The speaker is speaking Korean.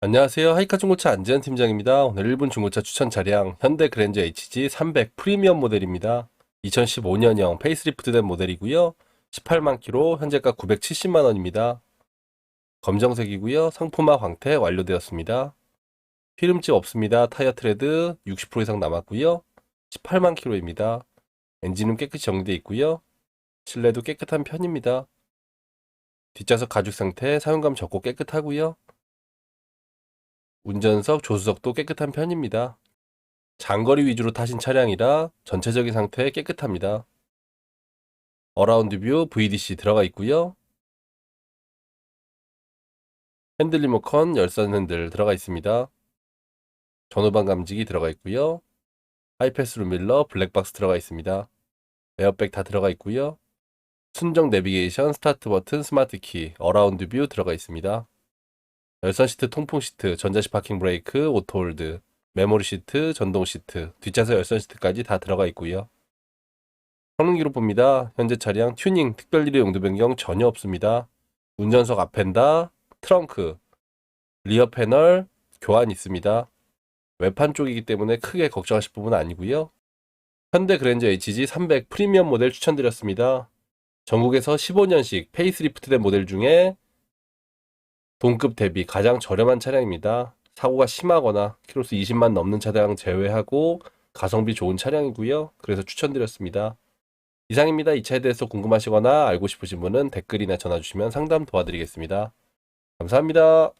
안녕하세요. 하이카 중고차 안지현 팀장입니다. 오늘 1분 중고차 추천 차량 현대 그랜저 HG 300 프리미엄 모델입니다. 2015년형 페이스리프트된 모델이고요. 18만 킬로, 현재가 970만 원입니다. 검정색이고요. 상품화 광택 완료되었습니다. 피름집 없습니다. 타이어 트레드 60% 이상 남았고요. 18만 킬로입니다. 엔진은 깨끗이 정리되어 있고요. 실내도 깨끗한 편입니다. 뒷좌석 가죽 상태, 사용감 적고 깨끗하고요. 운전석, 조수석도 깨끗한 편입니다. 장거리 위주로 타신 차량이라 전체적인 상태 깨끗합니다. 어라운드 뷰 VDC 들어가 있고요. 핸들 리모컨 열선 핸들 들어가 있습니다. 전후방 감지기 들어가 있고요. 하이패스 룸밀러 블랙박스 들어가 있습니다. 에어백 다 들어가 있고요. 순정 내비게이션, 스타트 버튼, 스마트 키, 어라운드 뷰 들어가 있습니다. 열선 시트, 통풍 시트, 전자식 파킹 브레이크, 오토홀드, 메모리 시트, 전동 시트, 뒷좌석 열선 시트까지 다 들어가 있고요. 성능 기록 봅니다. 현재 차량 튜닝, 특별일의 용도 변경 전혀 없습니다. 운전석 앞엔다, 트렁크, 리어 패널 교환 있습니다. 외판 쪽이기 때문에 크게 걱정하실 부분은 아니고요. 현대 그랜저 HG 300 프리미엄 모델 추천드렸습니다. 전국에서 15년식 페이스리프트된 모델 중에 동급 대비 가장 저렴한 차량입니다. 사고가 심하거나 키로수 20만 넘는 차량 제외하고 가성비 좋은 차량이고요. 그래서 추천드렸습니다. 이상입니다. 이 차에 대해서 궁금하시거나 알고 싶으신 분은 댓글이나 전화 주시면 상담 도와드리겠습니다. 감사합니다.